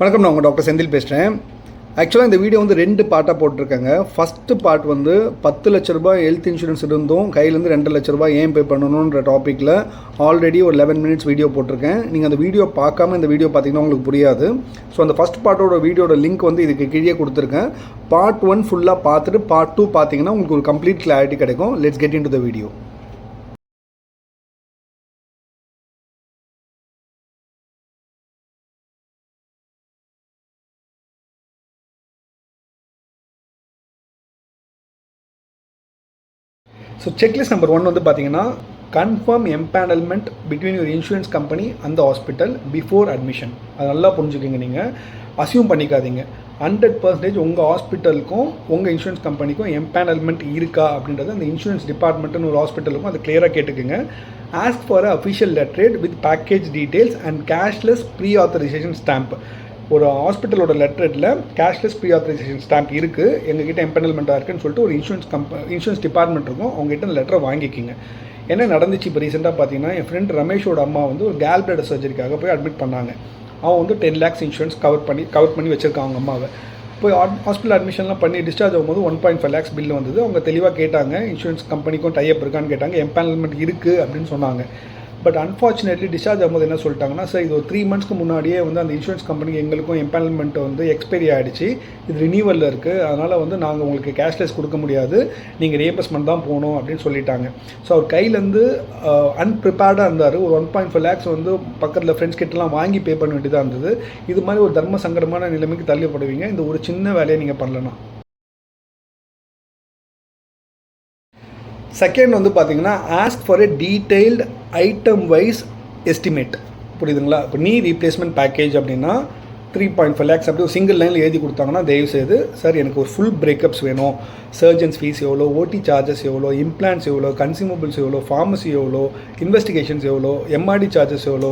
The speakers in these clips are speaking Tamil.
வணக்கம் நான் உங்கள் டாக்டர் செந்தில் பேசுகிறேன் ஆக்சுவலாக இந்த வீடியோ வந்து ரெண்டு பார்ட்டாக போட்டிருக்காங்க. ஃபஸ்ட்டு பார்ட் வந்து பத்து லட்ச ரூபாய் ஹெல்த் இன்சூரன்ஸ் இருந்தும் கையிலேருந்து ரெண்டு லட்ச ரூபாய் ஏன் பே பண்ணணுன்ற டாப்பிக்கில் ஆல்ரெடி ஒரு லெவன் மினிட்ஸ் வீடியோ போட்டிருக்கேன். நீங்கள் அந்த வீடியோ பார்க்காம இந்த வீடியோ பார்த்தீங்கன்னா உங்களுக்கு புரியாது. ஸோ அந்த ஃபஸ்ட் பார்ட்டோட வீடியோட லிங்க் வந்து இதுக்கு கீழே கொடுத்துருக்கேன். பார்ட் ஒன் ஃபுல்லாக பார்த்துட்டு பார்ட் டூ பார்த்தீங்கன்னா உங்களுக்கு ஒரு கம்ப்ளீட் கிளாரிட்டி கிடைக்கும். Let's get in to the video so checklist number one வந்து பார்த்தீங்கன்னா confirm empanelment between your insurance company அந்த ஹாஸ்பிட்டல் பிஃபோர் அட்மிஷன் அது நல்லா புரிஞ்சுக்கோங்க நீங்கள் அசியூம் பண்ணிக்காதீங்க. ஹண்ட்ரட் பர்சன்டேஜ் உங்கள் ஹாஸ்பிட்டலுக்கும் உங்கள் இன்சூரன்ஸ் கம்பெனிக்கும் எம்பேனல்மெண்ட் இருக்கா அப்படின்றது அந்த இன்சூரன்ஸ் டிபார்ட்மெண்ட்னு ஒரு ஹாஸ்பிட்டலுக்கும் அதை கிளியராக கேட்டுக்குங்க. Ask for official letterhead with package details and cashless pre authorisation stamp ஒரு ஹாஸ்பிட்டலோட லெட்டரில் கேஷ்லெஸ் ப்ரீ ஆத்தரைசேஷன் ஸ்டாம்ப் இருக்குது எங்ககிட்ட எம்பெனல்மெண்ட்டாக இருக்குன்னு சொல்லிட்டு ஒரு இன்சூரன்ஸ் கம்ப இன்சூரன்ஸ் டிபார்ட்மெண்ட் இருக்கும். அவங்ககிட்ட அந்த லெட்டரை வாங்கிக்கிங்க. என்ன நடந்துச்சு இப்போ ரீசெண்டாக பார்த்தீங்கன்னா என் ஃப்ரெண்ட் ரமேஷோட அம்மா வந்து ஒரு கேல் பிளட் சர்ஜரிக்காக போய் அட்மிட் பண்ணாங்க. அவன் வந்து டென் லேக்ஸ் இன்சூரன்ஸ் கவர் பண்ணி கவர் பண்ணி வச்சுருக்காங்க அவங்க அம்மாவை. போய் ஹாஸ்பிட்டல் அட்மிஷன்லாம் பண்ணி டிஸ்சார்ஜ் ஆகும்போது one point five lakhs bill வந்தது. அவங்க தெளிவாக கேட்டாங்க இன்சூரன்ஸ் கம்பெனிக்கும் டைப் இருக்கான்னு கேட்டாங்க. எம்பேனல்மெண்ட் இருக்குது அப்படின்னு சொன்னாங்க. பட் அன்ஃபார்ச்சுனேட்லி டிஸ்சார்ஜ் ஆகும்போது என்ன சொல்லிட்டாங்கன்னா சார் இது ஒரு த்ரீ மந்த்ஸ்க்கு முன்னாடியே வந்து அந்த இன்சூரன்ஸ் கம்பெனிக்கு எங்களுக்கும் எம்பேனல்மெண்ட் வந்து எக்ஸ்பைரி ஆகிடுச்சு இது ரினியூவலில் இருக்குது அதனால் வந்து நாங்கள் உங்களுக்கு கேஷ்லெஸ் கொடுக்க முடியாது. நீங்கள் ரீஎம்பர்ஸ்மெண்ட் தான் போகணும் அப்படின்னு சொல்லிட்டாங்க. ஸோ அவர் கையிலேருந்து அன்பிரிப்பேர்டாக இருந்தார். ஒரு ஒன் பாயிண்ட் ஃபைவ் லேக்ஸ் வந்து பக்கத்தில் ஃப்ரெண்ட்ஸ் கிட்டலாம் வாங்கி பே பண்ண வேண்டியதாக இருந்தது. இது மாதிரி ஒரு தர்ம சங்கடமான நிலைமைக்கு தள்ளப்படுவீங்க இந்த ஒரு சின்ன வேலையை நீங்கள் பண்ணலாம் செகண்ட் வந்து பார்த்தீங்கன்னா ask for a detailed item wise estimate புரியுதுங்களா? இப்போ நீ ரீப்ளேஸ்மெண்ட் பேக்கேஜ் அப்படின்னா த்ரீ பாயிண்ட் ஃபைவ் லேக்ஸ் அப்படி ஒரு சிங்கிள் லைனில் எழுதி கொடுத்தாங்கன்னா தயவு செய்து சார் எனக்கு ஒரு ஃபுல் பிரேக்கப்ஸ் வேணும். சர்ஜன்ஸ் ஃபீஸ் எவ்வளோ? ஓடி சார்ஜஸ் எவ்வளோ? இம்ப்ளான்ஸ் எவ்வளோ? கன்சியூமபிள்ஸ் எவ்வளோ? ஃபார்மசி எவ்வளோ? இன்வெஸ்டிகேஷன்ஸ் எவ்வளோ? எம்ஆர்டி சார்ஜஸ் எவ்வளோ?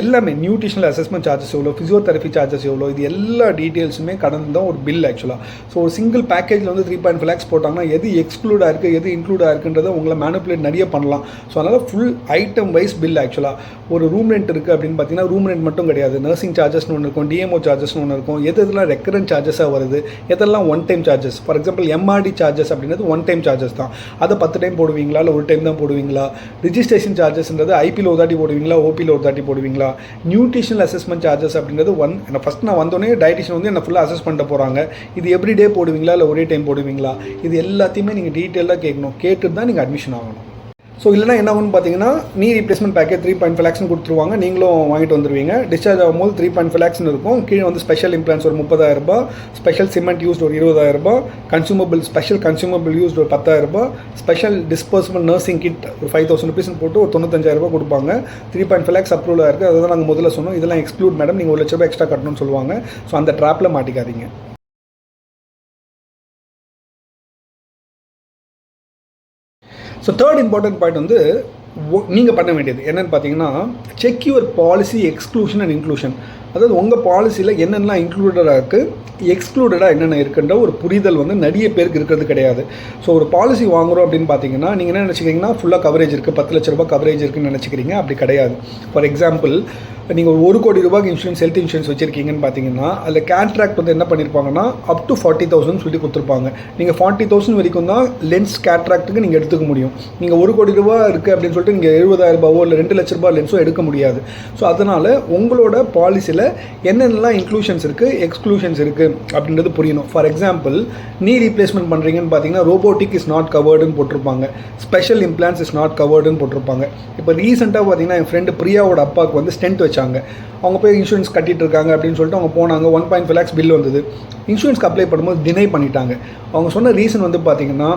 எல்லாமே நியூட்ரிஷனல் அசஸ்மெண்ட் சார்ஜஸ் எவ்வளோ? ஃபிசியோதெரபி சார்ஜஸ் எவ்வளோ? இது எல்லா டீட்டெயில்ஸுமே கடந்து தான் ஒரு பில் ஆக்சுவலாக ஸோ ஒரு சிங்கிள் பேக்கேஜில் வந்து த்ரீ பாயிண்ட் ஃபைவ் லேக்ஸ் போட்டாங்கன்னா எது எக்ஸ்க்ளூடாக இருக்குது எது இன்க்ளூடாக இருக்குன்றதை உங்களை மேனுப்புலேட் நிறைய பண்ணலாம். ஸோ அதனால் ஃபுல் ஐட்டம் வைஸ் பில் ஆக்சுவலாக ஒரு ரூம் ரெண்ட் இருக்குது அப்படின்னு பார்த்தீங்கன்னா ரூம் ரெண்ட் மட்டும் கிடையாது. நர்சிங் சார்ஜஸ்னு ஒன்று இருக்கும். டிஎம்ஓ சார்ஜஸ்னு ஒன்று இருக்கும். எது எதெல்லாம் ரெக்கரண்ட் சார்ஜஸாக வருது? எதெல்லாம் one time charges for example MRT charges அப்படின்றது ஒன் டைம் சார்ஜஸ் தான். அதை பத்து டைம் போடுவீங்களா? இல்லை ஒரு டைம் தான் போடுவீங்களா? ரிஜிஸ்ட்ரேஷன் சார்ஜஸ்ன்றது ஐபியில் ஒரு தாட்டி போடுவீங்களா? ஓபியில் ஒரு தாட்டி போடுவீங்களா? நியூட்ரிஷனல் அசஸ்மெண்ட் சார்ஜஸ் அப்படின்றது ஒன் என்ன ஃபஸ்ட் நான் வந்தோடனே டயட்டிஷன் வந்து என்ன ஃபுல்லாக அசஸ் பண்ணிட்டு போகிறாங்க இது எவ்ரி டே போடுவீங்களா? இல்லை ஒரே டைம் போடுவீங்களா? இது எல்லாத்தையுமே நீங்கள் டீட்டெயிலாக கேட்கணும். கேட்டு தான் நீங்கள் அட்மிஷன் ஆகணும். ஸோ இல்லைனா என்ன ஆகும்னு பார்த்தீங்கன்னா knee replacement package three point five லேக்ஸ்னு கொடுத்துருவாங்க. நீங்களும் வாங்கிட்டு வந்துருவீங்க. டிஸ்சார்ஜ் ஆகும்போது த்ரீ பாயிண்ட் ஃபைவ் லேக்ஸ்னு இருக்கும். கீழே வந்து ஸ்பெஷல் இம்ப்ளான்ஸ் ஒரு முப்பதாயிரம் ரூபாய் ஸ்பெஷல் சிமெண்ட் யூஸ்ட் ஒரு இருபதாயிரம் ரூபாய் கன்சூமபிள் ஸ்பெஷல் கன்சூமபிள் யூஸ்ட் ஒரு பத்தாயிரம் ரூபாய் ஸ்பெஷல் டிஸ்போசபிள் நர்சிங் கிட் ஒரு ஃபைவ் தௌசண்ட் ருபீஸ்னு போட்டு ஒரு தொண்ணூத்தஞ்சாயிரம் ரூபாய் கொடுப்பாங்க. த்ரீ பாயிண்ட் ஃபைவ் லேக்ஸ் அப்ரூவலாக இருக்குது அதை தான் நாங்கள் முதல்ல சொன்னோம். இதெல்லாம் எக்ஸ்க்ளூட் மேடம் நீங்கள் ஒரு லட்ச ரூபாய் எக்ஸ்ட்ரா கட்டணும்னு சொல்லுவாங்க. ஸோ அந்த ட்ராப்பில் மாட்டிக்காதீங்க. ஸோ தேர்ட் இம்பார்ட்டன்ட் பாயிண்ட் வந்து நீங்கள் பண்ண வேண்டியது என்னென்னு பார்த்தீங்கன்னா check your policy exclusion and inclusion அதாவது உங்கள் பாலிசியில் என்னென்னலாம் இன்க்ளூடடாக இருக்குது எக்ஸ்க்ளூடடாக என்னென்ன இருக்குன்ற ஒரு புரிதல் வந்து நிறைய பேருக்கு இருக்கிறது கிடையாது. ஸோ ஒரு பாலிசி வாங்குகிறோம் அப்படின்னு பார்த்தீங்கன்னா நீங்கள் என்ன நினச்சிக்கிறீங்கன்னா ஃபுல்லாக கவரேஜ் இருக்குது பத்து லட்ச ரூபாய் கவரேஜ் இருக்குன்னு நினச்சிக்கிறீங்க. அப்படி கிடையாது. ஃபார் எக்ஸாம்பிள் நீங்கள் ஒரு கோடி ரூபாய்க்கு இன்சூரன்ஸ் ஹெல்த் இன்சூரன்ஸ் வச்சிருக்கீங்கன்னு பார்த்தீங்கன்னா அதில் கேட்ராக்ட் வந்து என்ன பண்ணியிருப்பாங்கன்னா அப் டு ஃபார்ட்டி தௌசண்ட் சொல்லி கொடுத்துருப்பாங்க. நீங்கள் ஃபார்ட்டி தௌசண்ட் வரைக்கும் தான் லென்ஸ் கேட்ராக்ட்டுக்கு நீங்கள் எடுத்துக்க முடியும். நீங்கள் ஒரு கோடி ரூபா இருக்குது அப்படின்னு சொல்லிட்டு நீங்கள் எழுபதாயிரம் ரூபாவோ இல்லை ரெண்டு லட்ச ரூபா லென்ஸோ எடுக்க முடியாது. ஸோ அதனால் உங்களோட பாலிசியில் என்னென்னலாம் இன்க்ளூஷன்ஸ் இருக்குது எக்ஸ்க்ளூஷன்ஸ் இருக்குது அப்படின்றது புரியணும். ஃபார் எக்ஸாம்பிள் நீ ரீப்ளேஸ்மெண்ட் பண்ணுறீங்கன்னு பார்த்தீங்கன்னா ரோபோட்டிக் இஸ் நாட் கவர்டுன்னு போட்டிருப்பாங்க. ஸ்பெஷல் இம்ப்ளான்ஸ் இஸ் நாட் கவர்டுன்னு போட்டிருப்பாங்க. இப்போ ரீசெண்டாக பார்த்தீங்கன்னா என் ஃப்ரெண்டு பிரியாவோட அப்பாவுக்கு வந்து ஸ்டென்ட் வச்சாங்க. அவங்க போய் இன்சூரன்ஸ் கட்டிட்டு இருக்காங்க அப்படின்னு சொல்லிட்டு அவங்க போனாங்க. One point five lakhs bill வந்தது. இன்சூரன்ஸ்க்கு அப்ளை பண்ணும்போது டினை பண்ணிட்டாங்க. அவங்க சொன்ன ரீசன் வந்து பார்த்தீங்கன்னா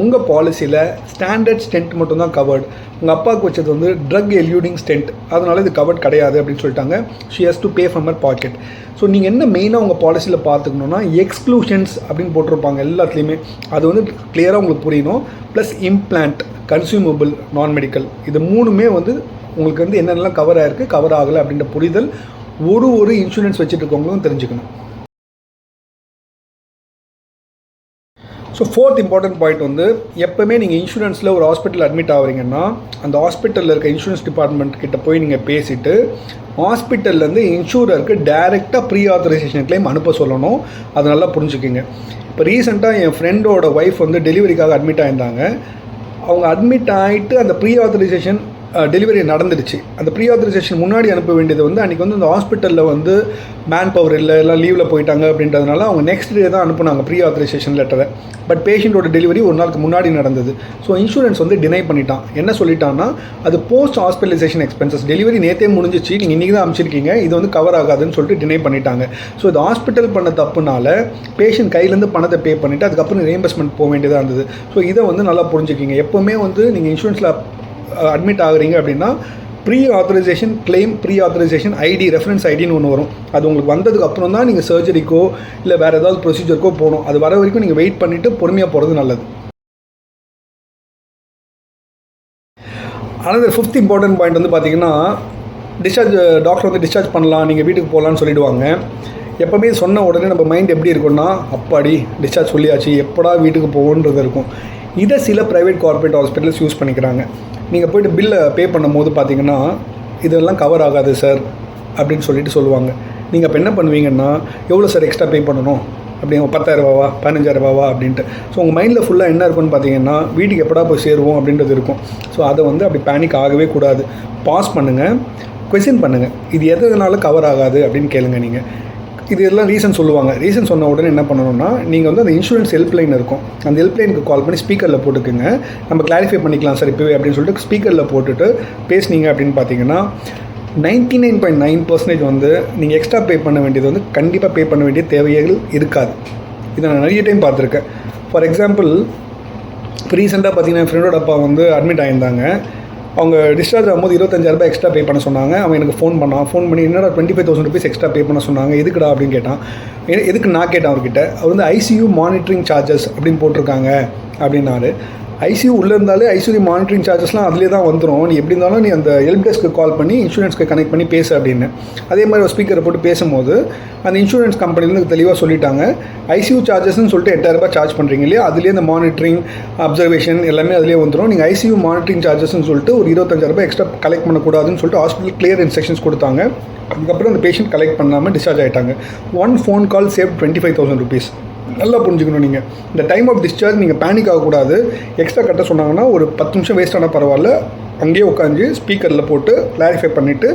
உங்கள் பாலிசியில் ஸ்டாண்டர்ட் ஸ்டென்ட் மட்டும் தான் கவர்டு உங்கள் அப்பாவுக்கு வச்சது வந்து ட்ரக் எல்யூடிங் ஸ்டென்ட் அதனால இது கவர்ட் கிடையாது அப்படின்னு சொல்லிட்டாங்க. She has to pay from her pocket so நீங்கள் என்ன மெயினாக உங்கள் பாலிசியில் பார்த்துக்கணுன்னா எக்ஸ்க்ளூஷன்ஸ் அப்படின்னு போட்டிருப்பாங்க எல்லாத்துலேயுமே. அது வந்து கிளியராக உங்களுக்கு புரியணும். Plus implant consumable non medical இது மூணுமே வந்து உங்களுக்கு வந்து என்னென்னலாம் கவர் ஆகிருக்கு கவர் ஆகலை அப்படின்ற புரிதல் ஒரு ஒரு இன்சூரன்ஸ் வச்சுட்டு இருக்கவங்களும் தெரிஞ்சுக்கணும். ஸோ ஃபோர்த் இம்பார்ட்டன்ட் பாயிண்ட் வந்து எப்போவுமே நீங்கள் இன்சூரன்ஸில் ஒரு ஹாஸ்பிட்டல் அட்மிட் ஆகுறீங்கன்னா அந்த ஹாஸ்பிட்டலில் இருக்க இன்சூரன்ஸ் டிபார்ட்மெண்ட் கிட்ட போய் நீங்கள் பேசிவிட்டு ஹாஸ்பிட்டல்லேருந்து இன்சூரருக்கு டைரெக்டாக ப்ரீ ஆத்தரைசேஷன் கிளைம் அனுப்ப சொல்லணும். அது நல்லா புரிஞ்சுக்கிங்க. இப்போ ரீசெண்டாக என் ஃப்ரெண்டோட ஒய்ஃப் வந்து டெலிவரிக்காக அட்மிட் ஆயிருந்தாங்க. அவங்க அட்மிட் ஆகிட்டு அந்த ப்ரீ ஆத்தரைசேஷன் டெலிவரி நடந்துடுச்சு. அந்த ப்ரீ ஆத்தரைசேஷன் முன்னாடி அனுப்ப வேண்டியது வந்து அன்றைக்கி வந்து அந்த ஹாஸ்பிட்டலில் வந்து மேன் பவர் இல்லை எல்லாம் லீவில் போயிட்டாங்க அப்படின்றதுனால அவங்க நெக்ஸ்ட் டே தான் அனுப்புனாங்க ப்ரீ ஆத்தரைசேஷன் லெட்டரை பட் பேஷண்ட்டோட டெலிவரி ஒரு நாளுக்கு முன்னாடி நடந்தது. ஸோ இன்சூரன்ஸ் வந்து டினை பண்ணிட்டான். என்ன சொல்லிட்டான்னா அது போஸ்ட் ஹாஸ்பிட்டலைசேஷன் எக்ஸ்பென்சஸ் டெலிவரி நேற்றே முடிஞ்சிச்சு. நீங்கள் இன்றைக்கி தான் அமைச்சிருக்கீங்க இது வந்து கவர் ஆகாதுன்னு சொல்லிட்டு டினை பண்ணிட்டாங்க. ஸோ இது ஹாஸ்பிட்டல் பண்ண தப்புனால பேஷண்ட் கையிலேருந்து பணத்தை பே பண்ணிவிட்டு அதுக்கப்புறம் ரீஎம்பர்ஸ்மெண்ட் போக வேண்டியதாக இருந்தது. ஸோ இதை வந்து நல்லா புரிஞ்சுக்கிங்க. எப்போவுமே வந்து நீங்கள் இன்சூரன்ஸில் அட்மிட் ஆகுறீங்க அப்படின்னா pre authorisation claim pre authorisation ID reference ஐடின்னு ஒன்று வரும். அது உங்களுக்கு வந்ததுக்கு அப்புறம் தான் நீங்கள் சர்ஜரிக்கோ இல்லை வேறு ஏதாவது ப்ரொசீஜருக்கோ போகணும். அது வர வரைக்கும் நீங்கள் வெயிட் பண்ணிவிட்டு பொறுமையாக போகிறது நல்லது. ஆனால் ஃபிஃப்த் இம்பார்ட்டன்ட் பாயிண்ட் வந்து பார்த்தீங்கன்னா டிஸ்சார்ஜ் டாக்டர் வந்து டிஸ்சார்ஜ் பண்ணலாம் நீங்கள் வீட்டுக்கு போகலான்னு சொல்லிடுவாங்க. எப்போவுமே சொன்ன உடனே நம்ம மைண்ட் எப்படி இருக்கும்னா அப்பாடி டிஸ்சார்ஜ் சொல்லியாச்சு எப்படா வீட்டுக்கு போகன்றது இருக்கும். இதை சில ப்ரைவேட் கார்பரேட் ஹாஸ்பிட்டல்ஸ் யூஸ் பண்ணிக்கிறாங்க. நீங்கள் போய்ட்டு பில்லை பே பண்ணும்போது பார்த்தீங்கன்னா இதெல்லாம் கவர் ஆகாது சார் அப்படின்னு சொல்லிட்டு சொல்லுவாங்க. நீங்கள் அப்போ என்ன பண்ணுவீங்கன்னா எவ்வளோ சார் எக்ஸ்ட்ரா பே பண்ணணும்? அப்படிங்க பத்தாயிரரூபாவா பதினஞ்சாயிரரூபாவா அப்படின்ட்டு. ஸோ உங்கள் மைண்டில் ஃபுல்லாக என்ன இருக்குன்னு பார்த்தீங்கன்னா வீட்டுக்கு எப்படா போய் சேருவோம் அப்படின்றது இருக்கும். ஸோ அதை வந்து அப்படி பேனிக் ஆகவே கூடாது. பாஸ் பண்ணுங்கள் கொஸ்டின் பண்ணுங்கள் இது எதனால கவர் ஆகாது அப்படின்னு கேளுங்க நீங்கள் இது எல்லாம் ரீசன் சொல்லுவாங்க. ரீசன் சொன்ன உடனே என்ன பண்ணணும்னா நீங்கள் வந்து அந்த இன்சூரன்ஸ் ஹெல்ப்லைன் இருக்கும். அந்த ஹெல்ப்லைனுக்கு கால் பண்ணி ஸ்பீக்கரில் போட்டுக்குங்க. நம்ம கிளாரிஃபை பண்ணிக்கலாம். சார் இப்போவே அப்படின்னு சொல்லிட்டு ஸ்பீக்கரில் போட்டுட்டு பேசுனீங்க அப்படின்னு பார்த்தீங்கன்னா ninety nine point nine percentage வந்து நீங்கள் எக்ஸ்ட்ரா பே பண்ண வேண்டியது வந்து கண்டிப்பாக பே பண்ண வேண்டிய தேவைகள் இருக்காது. இதை நான் நிறைய டைம் பார்த்துருக்கேன். ஃபார் எக்ஸாம்பிள் இப்போ ரீசெண்டாக பார்த்தீங்கன்னா என் ஃப்ரெண்டோட அப்பா வந்து அட்மிட் ஆகியிருந்தாங்க அவங்க டிஸ்சார்ஜ் ஆகும்போது இருபத்தஞ்சாயிரரூபா எக்ஸ்ட்ரா பே பண்ண சொன்னாங்க. அவன் எனக்கு ஃபோன் பண்ணான். ஃபோன் பண்ணி என்னடா twenty five thousand rupees extra pay பண்ண சொன்னாங்க. எதுக்குடா? அப்படின்னு கேட்டான். எதுக்கு நான் கேட்டேன் அவர்கிட்ட. அவர் வந்து ஐசியூ மானிட்டரிங் சார்ஜஸ் அப்படின்னு போட்டிருக்காங்க அப்படின்னாரு. ஐசியூ உள்ளே இருந்தாலே ஐசியூ மானிட்டரிங் சார்ஜஸ்லாம் அதிலே தான் வந்துடும் நீ எப்படி இருந்தாலும் நீ அந்த ஹெல்ப் டெஸ்க்கு கால் பண்ணி இன்சூரன்ஸ்க்கு கனெக்ட் பண்ணி பேசு அப்படின்னு. அதே மாதிரி ஒரு ஸ்பீக்கரை போட்டு பேசும்போது அந்த இன்சூரன்ஸ் கம்பெனிலேருந்து தெளிவாக சொல்லிட்டாங்க. ஐசியூ சார்ஜஸ்னு சொல்லிட்டு எட்டாயிரரூபா சார்ஜ் பண்ணுறீங்க இல்லையா? அதுலேயே இந்த மானிட்டரிங் அப்சர்வேஷன் எல்லாமே அதிலே வந்துடும் நீங்கள் ஐசியூ மானிட்டரிங் சார்ஜஸ்னு சொல்லிட்டு ஒரு இருபத்தஞ்சாயிரரூபா எக்ஸ்ட்ரா கலெக்ட் பண்ணக்கூடாதுன்னு சொல்லிட்டு ஹாஸ்பிட்டல் கிளியர் இன்ஸ்ட்ரக்ஷன்ஸ் கொடுத்தாங்க. அதுக்கப்புறம் அந்த பேஷண்ட் கலெக்ட் பண்ணாமல் டிஸ்சார்ஜ் ஆகிட்டாங்க one phone call save twenty five thousand rupees நல்லா புரிஞ்சுக்கணும் நீங்கள் இந்த டைம் ஆஃப் டிஸ்சார்ஜ் நீங்கள் பேனிக் ஆகக்கூடாது. எக்ஸ்ட்ரா கட்ட சொன்னாங்கன்னா ஒரு பத்து நிமிஷம் வேஸ்ட் ஆனால் பரவாயில்ல. அங்கேயே உட்காந்து ஸ்பீக்கரில் போட்டு கிளாரிஃபை பண்ணிவிட்டு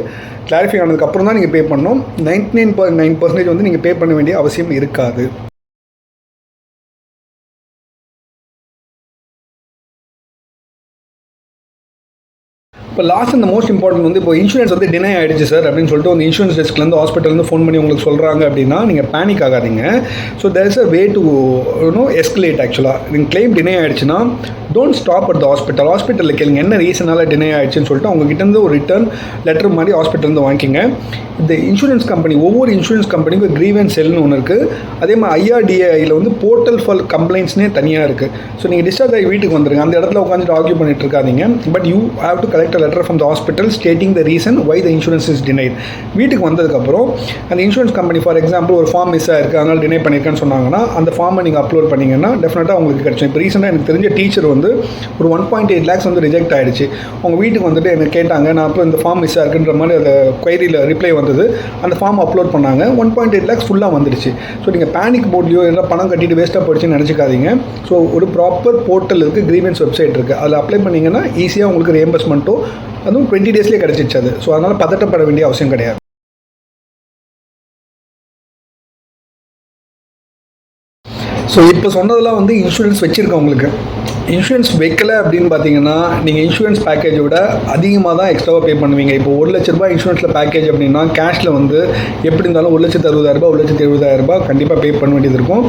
கிளாரிஃபை ஆனதுக்கப்புறம் தான் நீங்கள் பே பண்ணணும். Ninety nine per nine percentage வந்து நீங்கள் பே பண்ண வேண்டிய அவசியம் இருக்காது. இப்போ லாஸ்ட் இந்த மோஸ்ட் இம்பார்ட்டன்ட் வந்து இப்போ இன்சூரன்ஸ் வந்து டினை ஆயிடுச்சு சார் அப்படின்னு சொல்லிட்டு வந்து இன்சூரன்ஸ் டெஸ்க்லேருந்து ஹாஸ்பிட்டல்லேருந்து ஃபோன் பண்ணி உங்களுக்கு சொல்கிறாங்க அப்படின்னா நீங்கள் பேனிக் ஆகாதீங்க. So there is a way to you know escalate ஆக்சுவலாக நீங்கள் கிளைம் டினை ஆயிடுச்சுன்னா don't stop at the hospital ஹாஸ்பிட்டலில் கேளுங்க என்ன ரீசனால் டினே ஆயிடுச்சுன்னு சொல்லிட்டு அவங்ககிட்டேருந்து ஒரு ரிட்டர்ன் லெட்டர் மாதிரி ஹாஸ்பிட்டலேருந்து வாங்கிக்கிங்க. இந்த இன்சூரன்ஸ் கம்பெனி ஒவ்வொரு இன்சூரன்ஸ் கம்பெனிக்கும் க்ரீவன்ஸ் செல்னு ஒன்று இருக்குது அதே மாதிரி ஐஆர்டிஏஐயில் வந்து போர்ட்டல் ஃபார் கம்ப்ளைண்ட்ஸ்னே தனியாக இருக்குது ஸோ நீங்கள் டிஸ்சார்ஜ் ஆகி வீட்டுக்கு வந்துருங்க. அந்த இடத்துல உட்காந்துட்டு ஆர்கியூ பண்ணிட்டு இருக்காதிங்க. But you have to collect letter from the hospital stating the reason why the insurance is denied வீட்டுக்கு வந்ததுக்கப்புறம் அந்த இன்சூரன்ஸ் கம்பெனி ஃபார் எக்ஸாம்பிள் ஒரு ஃபார்ம் மிஸ் ஆயிருக்கு. அதனால் டினை பண்ணியிருக்கேன்னு சொன்னாங்கன்னா அந்த ஃபார்மை நீங்கள் அப்லோட் பண்ணிங்கன்னா டெஃபினட்டாக உங்களுக்கு கிடைக்கும் இப்போ ரீசெண்டாக எனக்கு தெரிஞ்ச டீச்சர் வந்து வந்து ஒரு ஒன் பாயிண்ட் எயிட் லேக்ஸ் வந்து ரிஜெக்ட் ஆகிடுச்சு அவங்க வீட்டுக்கு வந்துட்டு எனக்கு கேட்டாங்க நான் அப்போ இந்த ஃபார்ம் மிஸ் இருக்குன்ற மாதிரி அந்த கொயரியில் ரிப்ளை வந்தது. அந்த ஃபார்ம் அப்லோட் பண்ணாங்க. ஒன் பாயிண்ட் எயிட் லேக்ஸ் ஃபுல்லாக வந்துடுச்சு. ஸோ நீங்கள் பேனிக் போர்ட்லையோ இல்லை பணம் கட்டிட்டு வேஸ்ட்டாக போயிடுச்சுன்னு நினச்சிக்காதீங்க. ஸோ ஒரு ப்ராப்பர் போர்ட்டல் இருக்குது கிரீவன்ஸ் வெப்சைட் இருக்குது அதில் அப்ளை பண்ணிங்கன்னா ஈஸியாக உங்களுக்கு ரேம்பர்ஸ்மெண்ட்டோ அதுவும் டுவெண்ட்டி டேஸ்லேயே கிடச்சிச்சு அது. ஸோ அதனால் பதட்டப்பட வேண்டிய அவசியம் கிடையாது. ஸோ இப்போ சொன்னதெல்லாம் வந்து இன்சூரன்ஸ் வச்சுருக்கவங்களுக்கு. இன்சூரன்ஸ் வைக்கல அப்படின்னு பார்த்தீங்கன்னா நீங்கள் இன்சூரன்ஸ் பேக்கேஜை விட அதிகமாக தான் எக்ஸ்ட்ராவாக பே பண்ணுவீங்க. இப்போ ஒரு லட்ச ரூபாய் இன்சூரன்ஸில் பேக்கேஜ் அப்படின்னா கேஷில் வந்து எப்படி இருந்தாலும் ஒரு லட்சத்து அறுபதாயிரரூபா ஒரு லட்சத்து எழுபதாயிரரூபா கண்டிப்பாக பே பண்ண வேண்டியது இருக்கும்.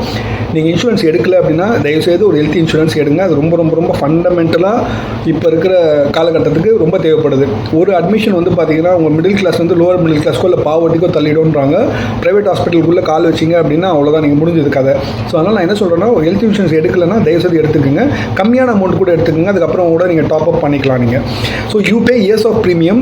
நீங்கள் இன்சூரன்ஸ் எடுக்கல அப்படின்னா தயவுசெய்து ஒரு ஹெல்த் இன்சூரன்ஸ் எடுங்க. அது ரொம்ப ரொம்ப ரொம்ப ஃபண்டமெண்டலாக இப்போ இருக்கிற காலகட்டத்துக்கு ரொம்ப தேவைப்படுது. ஒரு அட்மிஷன் வந்து பார்த்தீங்கன்னா உங்கள் மிடில் கிளாஸ் வந்து லோவர் மிடில் கிளாஸ்க்கோ இல்லை பாவர்ட்டிக்கோ தள்ளிடும்ன்றாங்க. ப்ரைவேட் ஹாஸ்பிட்டலுக்குள்ளே கால் வச்சிங்க அப்படின்னா அவ்வளோதான் நீங்கள் முடிஞ்சது கதை. ஸோ அதனால் நான் என்ன சொல்கிறேன்னா ஒரு ஹெல்த் இன்சூரன்ஸ் எடுக்கலைன்னா தயவுசெய்து எடுத்துக்கோங்க. கம்மியான அமௌண்ட் கூட எடுத்துக்கோங்க. அதுக்கப்புறம் கூட நீங்கள் டாப் அப் பண்ணிக்கலாம் நீங்கள் so you pay years of premium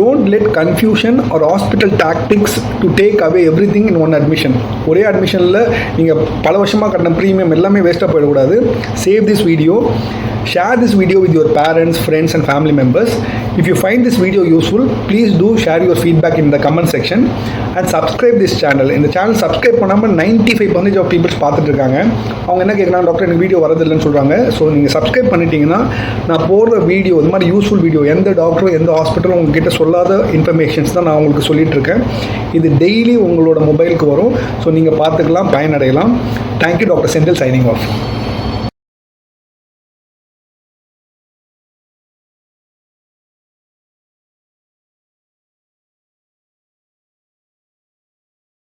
don't let confusion or hospital tactics to take away everything in one admission ஒரே அட்மிஷனில் நீங்கள் பல வருஷமாக கட்டின ப்ரீமியம் எல்லாமே வேஸ்ட்டாக போயிடக்கூடாது. Save this video share this video with your parents friends and family members. If you find this video useful please do share your feedback in the comment section and subscribe this channel. இந்த சேனல் சப்ஸ்கிரைப் பண்ணாமல் ninety five percentage of peoples பார்த்துட்டு இருக்காங்க. அவங்க என்ன கேட்குறாங்க டாக்டர் எனக்கு வீடியோ வரதில்லைன்னு சொல்கிறாங்க ஸோ நீங்கள் சப்ஸ்கிரைப் பண்ணிட்டீங்கன்னா நான் போடுற வீடியோ இது மாதிரி யூஸ்ஃபுல் வீடியோ எந்த டாக்டரும் எந்த ஹாஸ்பிட்டலும் உங்ககிட்ட சொல்லாத இன்ஃபர்மேஷன்ஸ் தான் நான் உங்களுக்கு சொல்லிட்டு இருக்கேன். இது டெய்லி உங்களோட மொபைலுக்கு வரும். ஸோ நீங்கள் பார்த்துக்கலாம் பயனடையலாம். Thank you doctor Senthil signing off